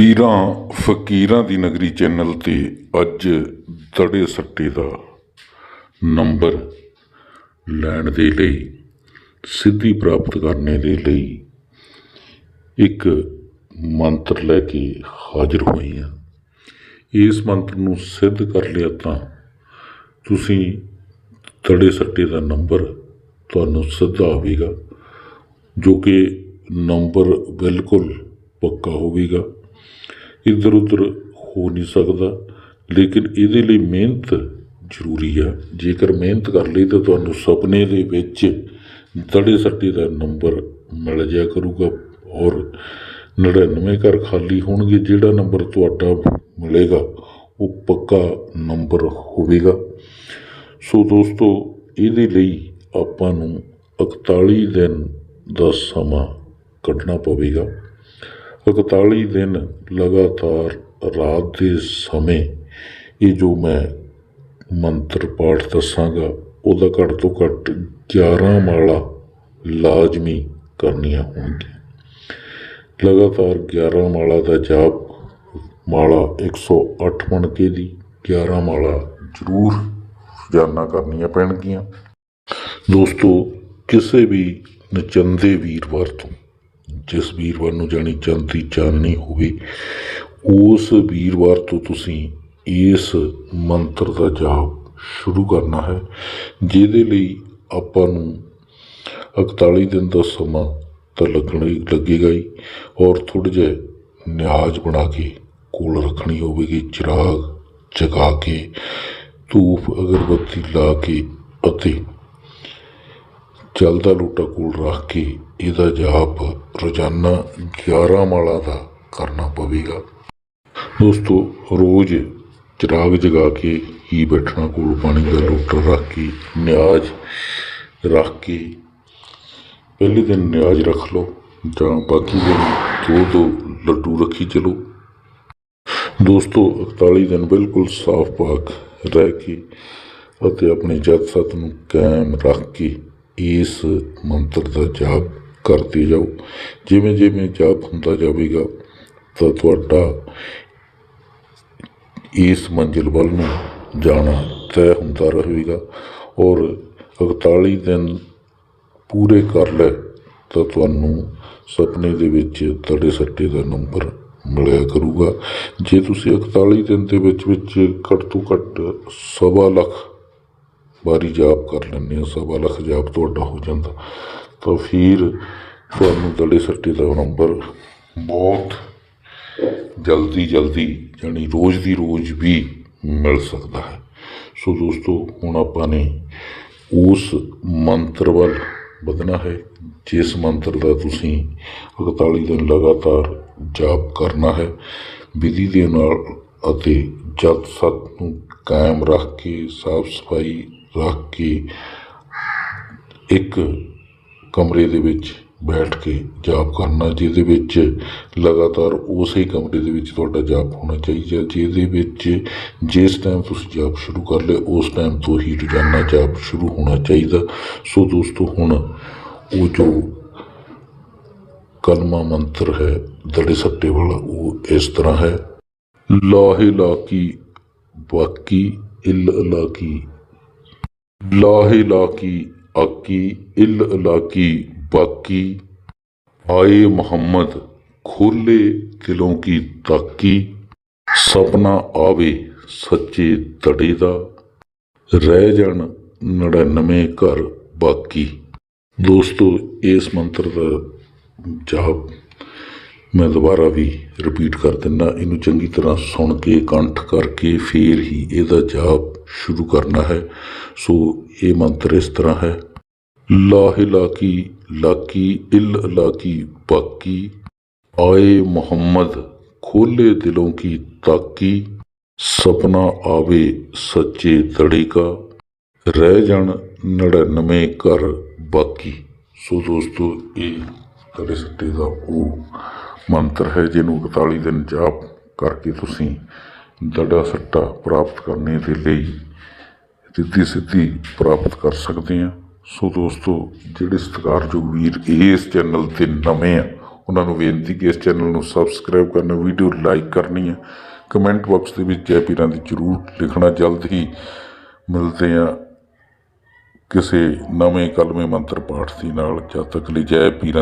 ਪੀਰਾਂ ਫਕੀਰਾਂ ਦੀ ਨਗਰੀ ਚੈਨਲ ਤੇ ਅੱਜ ਦੜੇ ਸੱਟੇ ਦਾ ਨੰਬਰ ਲੈਣ ਦੇ ਲਈ, ਸਿੱਧੀ ਪ੍ਰਾਪਤ ਕਰਨੇ ਦੇ ਲਈ ਇੱਕ ਮੰਤਰ ਲੈ ਕੇ ਹਾਜ਼ਰ ਹੋਏ ਹਾਂ। ਇਸ ਮੰਤਰ ਨੂੰ ਸਿੱਧ ਕਰ ਲਿਆ ਤਾਂ ਤੁਸੀਂ ਦੜੇ ਸੱਟੇ ਦਾ ਨੰਬਰ ਤੁਹਾਨੂੰ ਸਿੱਧਾ ਆਵੇਗਾ ਜੋ ਕਿ ਨੰਬਰ ਬਿਲਕੁਲ ਪੱਕਾ ਹੋਵੇਗਾ। ਇੱਧਰ ਉੱਧਰ ਹੋ ਨਹੀਂ ਸਕਦਾ। ਲੇਕਿਨ ਇਹਦੇ ਲਈ ਮਿਹਨਤ ਜ਼ਰੂਰੀ ਆ। ਜੇਕਰ ਮਿਹਨਤ ਕਰ ਲਈ ਤਾਂ ਤੁਹਾਨੂੰ ਸੁਪਨੇ ਦੇ ਵਿੱਚ ਦੜੇ ਸੱਟੇ ਦਾ ਨੰਬਰ ਮਿਲ ਜਾਇਆ ਕਰੂਗਾ ਔਰ 99 ਘਰ ਖਾਲੀ ਹੋਣਗੇ। ਜਿਹੜਾ ਨੰਬਰ ਤੁਹਾਡਾ ਮਿਲੇਗਾ, ਉਹ ਪੱਕਾ ਨੰਬਰ ਹੋਵੇਗਾ। ਸੋ ਦੋਸਤੋ, ਇਹਦੇ ਲਈ ਆਪਾਂ ਨੂੰ 41 ਦਿਨ ਦਾ ਸਮਾਂ ਕੱਢਣਾ ਪਵੇਗਾ। 41 ਦਿਨ ਲਗਾਤਾਰ ਰਾਤ ਦੇ ਸਮੇਂ ਇਹ ਜੋ ਮੈਂ ਮੰਤਰ ਪਾਠ ਦੱਸਾਂਗਾ, ਉਹਦਾ ਘੱਟ ਤੋਂ ਘੱਟ 11 ਮਾਲਾ ਲਾਜ਼ਮੀ ਕਰਨੀਆਂ ਹੋਣਗੀਆਂ। ਲਗਾਤਾਰ 11 ਮਾਲਾ ਦਾ ਜਾਪ, ਮਾਲਾ 108 ਮਣਕੇ ਦੀ 11 ਮਾਲਾ ਜ਼ਰੂਰ ਰੋਜ਼ਾਨਾ ਕਰਨੀਆਂ ਪੈਣਗੀਆਂ। ਦੋਸਤੋ, ਕਿਸੇ ਵੀ ਨਚੰਦੇ ਵੀਰਵਾਰ ਤੋਂ ਜਿਸ ਵੀਰਵਾਰ ਨੂੰ ਜਾਣੀ ਚੰਦ ਦੀ ਚਾਨਣੀ ਹੋਵੇ, ਉਸ ਵੀਰਵਾਰ ਤੋਂ ਤੁਸੀਂ ਇਸ ਮੰਤਰ ਦਾ ਜਾਪ ਸ਼ੁਰੂ ਕਰਨਾ ਹੈ, ਜਿਹਦੇ ਲਈ ਆਪਾਂ ਨੂੰ 41 ਦਿਨ ਦਾ ਸਮਾਂ ਤਾਂ ਲੱਗਣਾ ਹੀ ਲੱਗੇਗਾ ਹੀ, ਔਰ ਥੋੜ੍ਹਾ ਜਿਹਾ ਨਿਆਜ਼ ਬਣਾ ਕੇ ਕੋਲ ਰੱਖਣੀ ਹੋਵੇਗੀ, ਚਿਰਾਗ ਜਗਾ ਕੇ ਧੂਪ ਅਗਰਬੱਤੀ ਲਾ ਕੇ ਅਤੇ ਚੱਲਦਾ ਲੋਟਾ ਕੋਲ ਰੱਖ ਕੇ ਇਹਦਾ ਜਾਪ ਰੋਜ਼ਾਨਾ 11 ਮਾਲਾ ਦਾ ਕਰਨਾ ਪਵੇਗਾ। ਦੋਸਤੋ, ਰੋਜ਼ ਚਿਰਾਗ ਜਗਾ ਕੇ ਹੀ ਬੈਠਣਾ, ਕੋਲ ਪਾਣੀ ਦਾ ਲੋਟਾ ਰੱਖ ਕੇ, ਨਿਆਜ਼ ਰੱਖ ਕੇ। ਪਹਿਲੇ ਦਿਨ ਨਿਆਜ਼ ਰੱਖ ਲਓ, ਜਾਂ ਬਾਕੀ ਦਿਨ ਦੋ ਦੋ ਲੱਡੂ ਰੱਖੀ ਚਲੋ। ਦੋਸਤੋ 41 ਦਿਨ ਬਿਲਕੁਲ ਸਾਫ਼ ਪਾਕ ਰਹਿ ਕੇ ਅਤੇ ਆਪਣੇ ਜਤ ਸਤ ਨੂੰ ਕਾਇਮ ਰੱਖ ਕੇ ਇਸ ਮੰਤਰ ਦਾ ਜਾਪ ਕਰਦੇ ਜਾਓ। ਜਿਵੇਂ ਜਿਵੇਂ ਜਾਪ ਹੁੰਦਾ ਜਾਵੇਗਾ, ਤਾਂ ਤੁਹਾਡਾ ਇਸ ਮੰਜ਼ਿਲ ਵੱਲ ਨੂੰ ਜਾਣਾ ਤੈਅ ਹੁੰਦਾ ਰਹੇਗਾ ਔਰ 41 ਦਿਨ ਪੂਰੇ ਕਰ ਲੈ, ਤਾਂ ਤੁਹਾਨੂੰ ਸੁਪਨੇ ਦੇ ਵਿੱਚ ਤੁਹਾਡੇ ਸੱਟੇ ਦਾ ਨੰਬਰ ਮਿਲਿਆ ਕਰੂਗਾ। ਜੇ ਤੁਸੀਂ 41 ਦਿਨ ਦੇ ਵਿੱਚ ਵਿੱਚ ਘੱਟ ਤੋਂ ਘੱਟ ਸਵਾ ਲੱਖ ਵਾਰੀ ਜਾਪ ਕਰ ਲੈਂਦੇ ਹੋ ਸਵਾ ਲੱਖ ਜਾਪ ਤੁਹਾਡਾ ਹੋ ਜਾਂਦਾ। ਤਾਂ ਫਿਰ ਤੁਹਾਨੂੰ ਦੜੇ ਸੱਟੇ ਦਾ ਨੰਬਰ ਬਹੁਤ ਜਲਦੀ ਜਲਦੀ ਯਾਨੀ ਰੋਜ਼ ਦੀ ਰੋਜ਼ ਵੀ ਮਿਲ ਸਕਦਾ ਹੈ। ਸੋ ਦੋਸਤੋ, ਹੁਣ ਆਪਾਂ ਨੇ ਉਸ ਮੰਤਰ ਵੱਲ ਵਧਣਾ ਹੈ, ਜਿਸ ਮੰਤਰ ਦਾ ਤੁਸੀਂ 41 ਦਿਨ ਲਗਾਤਾਰ ਜਾਪ ਕਰਨਾ ਹੈ, ਵਿਧੀ ਦੇ ਨਾਲ ਅਤੇ ਜਤ ਸਤ ਨੂੰ ਕਾਇਮ ਰੱਖ ਕੇ ਸਾਫ਼ ਸਫ਼ਾਈ ਰੱਖ ਕੇ ਇੱਕ ਕਮਰੇ ਦੇ ਵਿੱਚ ਬੈਠ ਕੇ ਜਾਪ ਕਰਨਾ, ਜਿਹਦੇ ਵਿੱਚ ਲਗਾਤਾਰ ਉਸੇ ਕਮਰੇ ਦੇ ਵਿੱਚ ਤੁਹਾਡਾ ਜਾਪ ਹੋਣਾ ਚਾਹੀਦਾ ਜਿਹਦੇ ਵਿੱਚ ਜਿਸ ਟਾਈਮ ਤੁਸੀਂ ਜਾਪ ਸ਼ੁਰੂ ਕਰ ਲਿਆ, ਉਸ ਟਾਈਮ ਤੋਂ ਹੀ ਰੋਜ਼ਾਨਾ ਜਾਪ ਸ਼ੁਰੂ ਹੋਣਾ ਚਾਹੀਦਾ ਸੋ ਦੋਸਤੋ, ਹੁਣ ਉਹ ਜੋ ਕਲਮਾ ਮੰਤਰ ਹੈ, ਦੜੇ ਸੱਟੇ ਵਾਲਾ, ਉਹ ਇਸ ਤਰ੍ਹਾਂ ਹੈ। ਲਾਹੇ ਲਾਕੀ ਬਾਕੀ, ਇਲ ਲਾਕੀ ਲਾਹੇ ਲਾਕੀ ਆਕੀ, ਇਲ ਲਾਕੀ ਬਾਕੀ। ਆਏ ਮੁਹੰਮਦ, ਖੋਲੇ ਦਿਲੋਂ ਕੀ ਤਾਕੀ। ਸਪਨਾ ਆਵੇ ਸੱਚੇ ਧੜੇ ਦਾ। ਰਹਿ ਜਾਣ 99 ਘਰ ਬਾਕੀ। ਦੋਸਤੋ, ਇਸ ਮੰਤਰ ਦਾ ਜਾਪ ਮੈਂ ਦੁਬਾਰਾ ਵੀ ਰਿਪੀਟ ਕਰ ਦਿੰਦਾ, ਇਹਨੂੰ ਚੰਗੀ ਤਰ੍ਹਾਂ ਸੁਣ ਕੇ, ਕੰਠ ਕਰਕੇ ਫੇਰ ਹੀ ਇਹਦਾ ਜਾਪ ਸ਼ੁਰੂ ਕਰਨਾ ਹੈ। ਸੋ ਇਹ ਮੰਤਰ ਇਸ ਤਰ੍ਹਾਂ ਹੈ, ਲਾਹ ਲਾਕੀ ਲਾਕੀ, ਇਲ ਲਾਕੀ ਬਾਕੀ ਆਏ ਮੁਹੰਮਦ, ਖੋਲੇ ਦਿਲੋਂ ਕੀ ਤਾਕੀ, ਸਪਨਾ ਆਵੇ ਸੱਚੇ ਤੜੇ ਕਾ ਰਹਿ ਜਾਣ 99 ਘਰ ਬਾਕੀ। ਸੋ ਦੋਸਤੋ, ਇਹ ਤੜੇ ਸੱਟੇ ਦਾ ਉਹ ਮੰਤਰ ਹੈ ਜਿਹਨੂੰ 41 ਦਿਨ ਜਾਪ ਕਰਕੇ ਤੁਸੀਂ ਦੜਾ ਸੱਟਾ ਪ੍ਰਾਪਤ ਕਰਨੇ ਦੇ ਲਈ ਸਿੱਧੀ ਸਿੱਧੀ ਪ੍ਰਾਪਤ ਕਰ ਸਕਦੇ ਆ ਸੋ ਦੋਸਤੋ, ਜਿਹੜੇ ਸਤਿਕਾਰਯੋਗ ਵੀਰ ਇਸ ਚੈਨਲ ਤੇ ਨਵੇਂ ਆ, ਉਹਨਾਂ ਨੂੰ ਬੇਨਤੀ ਕਿ ਇਸ ਚੈਨਲ ਨੂੰ ਸਬਸਕ੍ਰਾਈਬ ਕਰਨਾ, ਵੀਡੀਓ ਲਾਈਕ ਕਰਨੀ ਹੈ ਕਮੈਂਟ ਬਾਕਸ ਦੇ ਵਿੱਚ ਜੈ ਪੀਰਾਂ ਦੀ ਜ਼ਰੂਰ ਲਿਖਣਾ, ਜਲਦ ਹੀ ਮਿਲਦੇ ਆ ਕਿਸੇ ਨਵੇਂ ਕਲਮੇ ਮੰਤਰ ਪਾਠ ਦੀ ਨਾਲ। ਜਦ ਤੱਕ ਲਈ ਜੈ ਪੀਰਾਂ